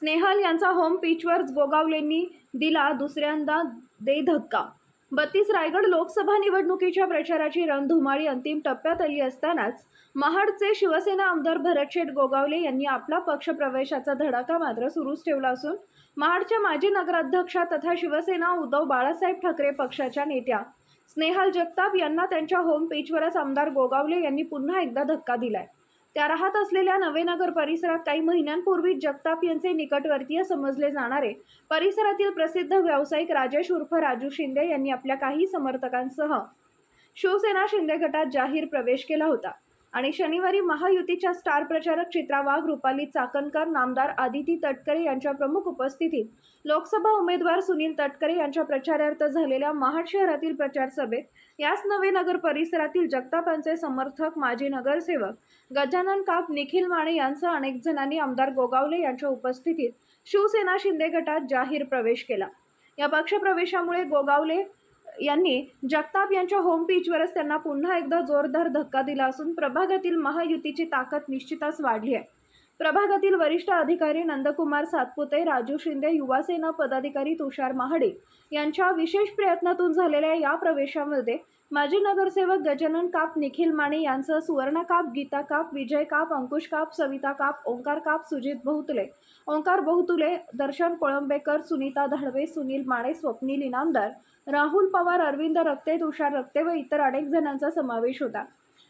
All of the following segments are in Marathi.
स्नेहल यांचा होम पिचवर गोगावलेंनी दिला दुसऱ्यांदा दे धक्का. बत्तीस रायगड लोकसभा निवडणुकीच्या प्रचाराची रणधुमाळी अंतिम टप्प्यात आली असतानाच महाडचे शिवसेना आमदार भरतशेठ गोगावले यांनी आपला पक्ष प्रवेशाचा धडाका मात्र सुरूच ठेवला असून महाडच्या माजी नगराध्यक्षा तथा शिवसेना उद्धव बाळासाहेब ठाकरे पक्षाच्या नेत्या स्नेहल जगताप यांना त्यांच्या होम पेजवरच आमदार गोगावले यांनी पुन्हा एकदा धक्का दिलाय. त्या राहत असलेल्या नवेनगर परिसरात काही महिन्यांपूर्वी जगताप यांचे निकटवर्तीय समजले जाणारे. परिसरातील प्रसिद्ध व्यावसायिक राजेश उर्फ राजू शिंदे यांनी आपल्या काही समर्थकांसह शिवसेना शिंदे गटात जाहीर प्रवेश केला होता. आणि शनिवारी महायुतीच्या स्टार प्रचारक चित्रा वाघ रुपाली चाकणकर नामदार आदिती तटकरे यांच्या प्रमुख उपस्थितीत लोकसभा उमेदवार सुनील तटकरे यांच्या प्रचारार्थ झालेल्या महाड शहरातील प्रचार सभेत याच नवेनगर परिसरातील जगतापांचे समर्थक माजी नगरसेवक गजानन काप निखिल माने यांसह अनेक जणांनी आमदार गोगावले यांच्या उपस्थितीत शिवसेना शिंदे गटात जाहीर प्रवेश केला. या पक्षप्रवेशामुळे गोगावले यांनी जगताप यांच्या होम पिचवरच त्यांना पुन्हा एकदा जोरदार धक्का दिला असून प्रभागातील महायुतीची ताकद निश्चितच वाढली आहे. प्रभागातील वरिष्ठ अधिकारी नंदकुमार सातपुते राजू शिंदे युवासेना पदाधिकारी तुषार महाडे यांच्या विशेष प्रयत्नातून झालेल्या या प्रवेशामध्ये माजी नगरसेवक गजानन काप निखिल माने यांसह सुवर्णा काप गीता काप विजय काप अंकुश काप सविता काप ओंकार काप सुजित बहुतुले. ओंकार बहुतुले दर्शन कोळंबेकर सुनीता धडवे सुनील माने स्वप्नील इनामदार राहुल पवार अरविंद रक्ते तुषार रक्ते व इतर अनेक जणांचा समावेश होता.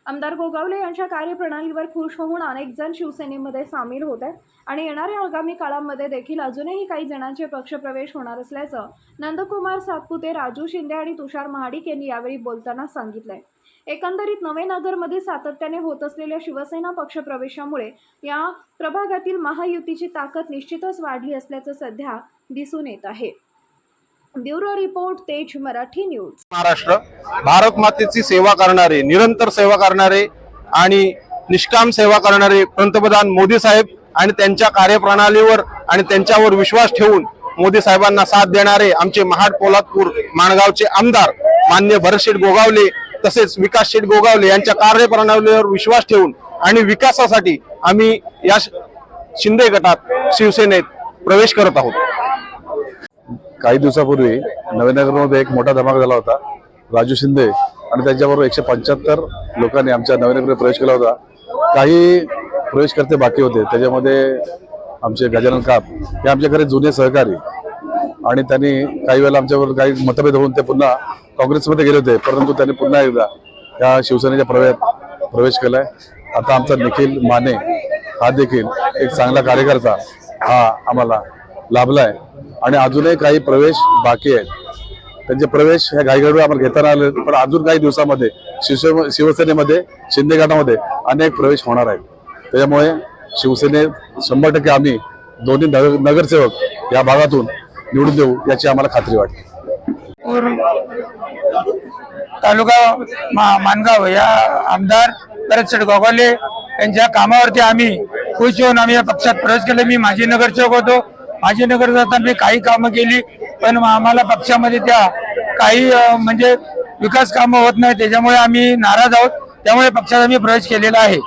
आमदार गोगावले यांच्या कार्यप्रणालीवर खुश होऊन अनेक जण शिवसेनेमध्ये सामील होत आहेत. आणि येणाऱ्या आगामी काळामध्ये देखील अजूनही काही जणांचे पक्षप्रवेश होणार असल्याचं नंदकुमार सातपुते राजू शिंदे आणि तुषार महाडिक यांनी यावेळी बोलताना सांगितलंय. एकंदरीत नवे नगरमध्ये सातत्याने होत असलेल्या शिवसेना पक्षप्रवेशामुळे या प्रभागातील महायुतीची ताकद निश्चितच वाढली असल्याचं सध्या दिसून येत आहे. ब्युरो रिपोर्ट तेज मराठी न्यूज. महाराष्ट्र भारत मातेची सेवा करणारे निरंतर सेवा करणारे आणि निष्काम सेवा करणारे पंतप्रधान मोदी साहेब आणि त्यांच्या कार्यप्रणालीवर आणि त्यांच्यावर विश्वास ठेवून मोदी साहेबांना साथ देणारे आमचे महाड पोलादपूर माणगावचे आमदार मान्य भरतशेठ गोगावले तसेच विकास शेठ गोगावले यांच्या कार्यप्रणालीवर विश्वास ठेवून आणि विकासासाठी आम्ही या शिंदे गटात शिवसेनेत प्रवेश करत आहोत. काही दिवसापूर्वी नवीनगरमध्ये एक मोठा धमाका झाला होता राजू शिंदे. आणि त्याच्याबरोबर एकशे पंच्याहत्तर लोकांनी आमच्या नवीनगरमध्ये प्रवेश केला होता. काही प्रवेशकर्ते बाकी होते. त्याच्यामध्ये आमचे गजानन काप हे आमच्याकडे जुने सहकारी. आणि त्यांनी काही वेळेला आमच्याबरोबर काही मतभेद होऊन ते पुन्हा काँग्रेसमध्ये गेले होते. परंतु त्यांनी पुन्हा एकदा या शिवसेनेच्या प्रवेश प्रवेश केलाय. आता आमचा निखिल माने हा देखील एक चांगला कार्यकर्ता हा आम्हाला लाभला आहे आणि अजूनही काही प्रवेश बाकी आहेत. त्यांचे प्रवेश ह्या घाईगडवे आपण घेताना आले पण अजून काही दिवसामध्ये शिवसे शिवसेनेमध्ये शिंदे गटामध्ये अनेक प्रवेश होणार आहेत. त्याच्यामुळे शिवसेनेत शंभर टक्के आम्ही दोन्ही नगर नगरसेवक या भागातून निवडून देऊ याची आम्हाला खात्री वाटते. तालुका मा- मानगाव या आमदार भरतशेठ गोगावले यांच्या कामावरती आम्ही खुश होऊन आम्ही या पक्षात प्रवेश केला. मी माजी नगरसेवक होतो. माजी जाताना मी काही कामं केली पण आम्हाला पक्षामध्ये त्या काही म्हणजे विकास कामं होत नाही त्याच्यामुळे आम्ही नाराज आहोत. त्यामुळे पक्षात आम्ही प्रवेश केलेला आहे.